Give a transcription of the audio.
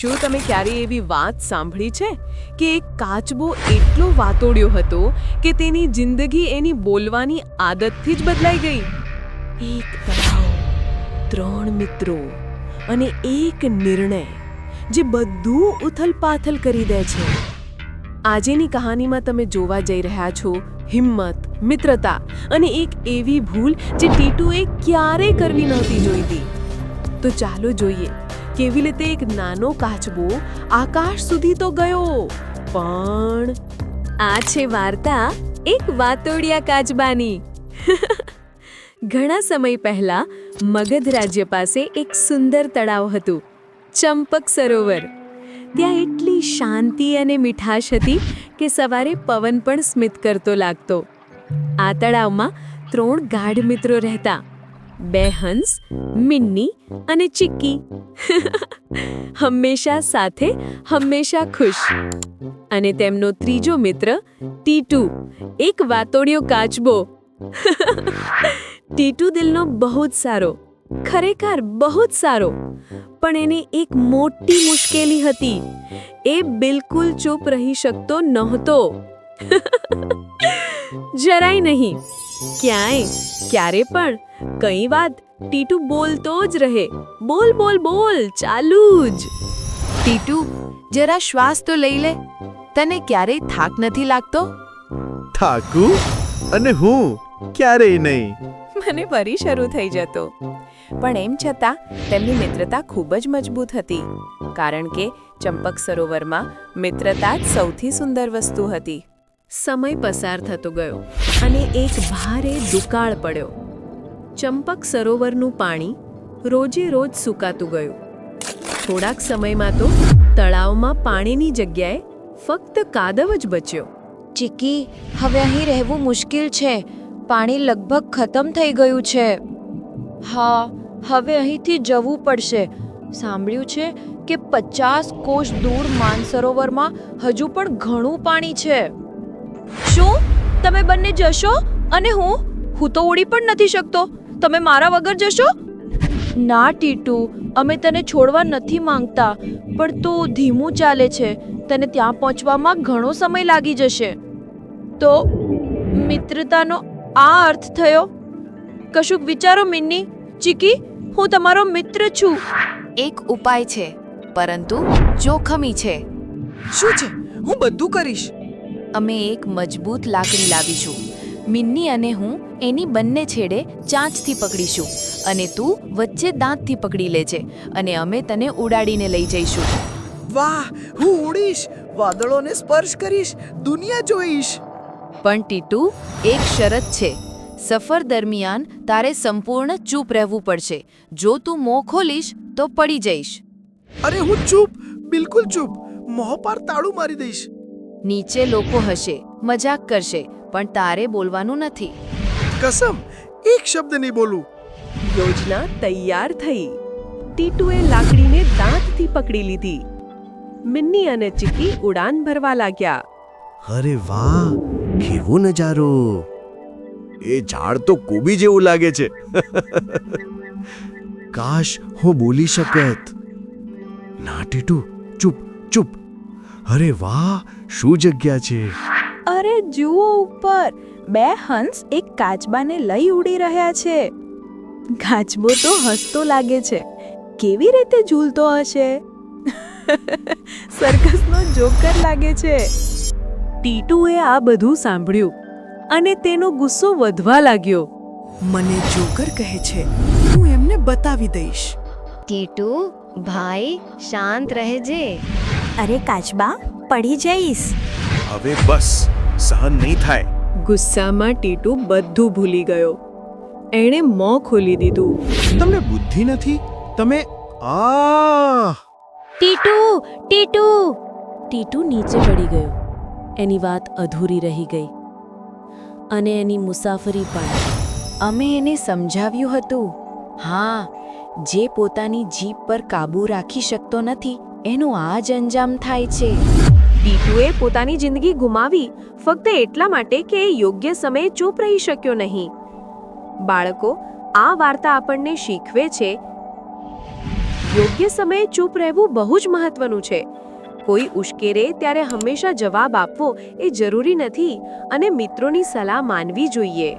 શું તમે ક્યારેય એવી વાત સાંભળી છે કે એક કાચબો એટલો વાતોડ્યો હતો કે તેની જિંદગી એની બોલવાની આદતથી જ બદલાઈ ગઈ? એક તળાવ ત્રણ મિત્રો અને એક નિર્ણય જે બધું ઉથલપાથલ કરી દે છે. આજેની કહાનીમાં તમે જોવા જઈ રહ્યા છો હિંમત, મિત્રતા અને એક એવી ભૂલ જે ટીટુએ ક્યારેય કરવી નહોતી જોઈતી. તો ચાલો જોઈએ કેવી રીતે એક નાનો કાચબો આકાશ સુધી તો ગયો? પણ આ છે વાર્તા એક વાતોડિયા કાચબાની ઘણા સમય પહેલા મગધ રાજ્ય પાસે એક સુંદર તળાવ હતું, ચંપક સરોવર. ત્યાં એટલી શાંતિ અને મીઠાશ હતી કે સવારે પવન પણ સ્મિત કરતો લાગતો. આ તળાવમાં ત્રણ ગાઢ મિત્રો રહેતા. બે હંસ, મિન્ની અને ચિક્કી. હંમેશા સાથે, હંમેશા ખુશ. અને તેમનો ત્રીજો મિત્ર, ટીટુ. એક વાતોડિયો કાચબો. ટીટુ દિલનો બહુ જ સારો, ખરેખર બહુ જ સારો. પણ એને એક મોટી મુશ્કેલી હતી. એ બિલકુલ ચૂપ રહી શકતો નહોતો. જરાય નહીં. ક્યાંય? ક્યારે પણ? કઈ વાત ટીટુ બોલતો જ રહે. બોલ બોલ બોલ ચાલુ જ. ટીટુ જરા શ્વાસ તો લઈ લે. તને ક્યારેય થાક નથી લાગતો? થાકું? અને હું? ક્યારેય નહીં. મને ફરી શરૂ થઈ જતો. પણ એમ છતાં તેમની મિત્રતા ખૂબ જ મજબૂત હતી. કારણ કે ચંપક સરોવરમાં મિત્રતા જ સૌથી સુંદર વસ્તુ હતી. સમય પસાર થતો ગયો અને એક ભારે દુકાળ પડ્યો. ચંપક સરોવરનું પાણી રોજે રોજ સુકાતું ગયું. થોડાક સમયમાં તો તળાવમાં પાણીની જગ્યાએ ફક્ત કાદવ જ બચ્યો. ચીકી, હવે અહીં રહેવું મુશ્કેલ છે. પાણી લગભગ ખતમ થઈ ગયું છે. હા, હવે અહીંથી જવું પડશે. સાંભળ્યું છે કે પચાસ કોષ દૂર માનસરોવરમાં હજુ પણ ઘણું પાણી છે. શું? તમે બંને જશો? અને હું? હું તો ઉડી પણ નથી શકતો. તમે મારા વગર જશો? ના ટીટુ. અમે તને છોડવા નથી માંગતા. પણ તું ધીમું ચાલે છે. તને ત્યાં પહોંચવામાં ઘણો સમય લાગી જશે. તો મિત્રતાનો આ અર્થ થયો? કશુંક વિચારો મિન્ની. ચીકી હું તમારો મિત્ર છું. એક ઉપાય છે પરંતુ જોખમી છે. શું છે? હું બધું કરીશ. અમે એક મજબૂત લાકડી લાવીશું. મિન્ની અને હું એની બંને છેડે ચાંચથી પકડીશું અને તું વચ્ચે દાંતથી પકડી લેજે અને અમે તને ઉડાડીને લઈ જઈશું. વાહ હું ઉડીશ. વાદળોને સ્પર્શ કરીશ. દુનિયા જોઈશ. પણ ટીટુ એક શરત છે. સફર દરમિયાન તારે સંપૂર્ણ ચૂપ રહેવું પડશે. જો તું મોં ખોલીશ તો પડી જઈશ. અરે હું ચૂપ બિલકુલ ચૂપ. મોં પર તાળું મારી દઈશ. નીચે લોકો હશે મજાક કરશે પણ તારે બોલવાનું નથી. કસમ એક શબ્દ નહીં બોલું. યોજના તૈયાર થઈ. ટીટુએ લાકડીને દાંતથી પકડી લીધી. મિન્ની અને ચિક્કી ઉડાન ભરવા લાગ્યા. અરે વાહ કેવો નજારો. એ ઝાડ તો કોબી જેવું લાગે છે. કાશ હું બોલી શકત. ના ટીટુ ચૂપ. ચૂપ અરે વાહ શું જગ્યા છે? અરે જુઓ ઉપર. બે હંસ એક કાચબાને લઈ ઉડી રહ્યા છે. કાચબો તો હસતો લાગે છે. કેવી રીતે ઝૂલતો હશે? સર્કસનો જોકર લાગે છે. ટીટુએ આ બધું સાંભળ્યું અને તેનો ગુસ્સો વધવા લાગ્યો. મને જોકર કહે છે હું એમને બતાવી દઈશ. ટીટુ ભાઈ શાંત રહેજે. અરે કાચબા પડી જઈશ. હવે બસ સહન નહીં થાય. ગુસ્સામાં ટીટુ બધું ભૂલી ગયો. એણે મોં ખોલી દીધું. તમને બુદ્ધિ નથી? તમે આ ટીટુ ટીટુ! ટીટુ નીચે પડી ગયો. એની વાત અધૂરી રહી ગઈ. અને એની મુસાફરી પણ. અમે એને સમજાવ્યું હતું. હા જે પોતાની જીભ પર કાબૂ રાખી શકતો નથી એનું આ જ અંજામ થાય છે. ટીટુએ પોતાની જિંદગી ગુમાવી, ફક્ત એટલા માટે કે એ યોગ્ય સમયે ચૂપ રહી શક્યો નહીં. બાળકો, આ વાર્તા આપણને શીખવે છે, યોગ્ય સમયે ચૂપ રહેવું બહુ જ મહત્વનું છે. કોઈ ઉશ્કેરે ત્યારે હંમેશા જવાબ આપવો એ જરૂરી નથી અને મિત્રોની સલાહ માનવી જોઈએ.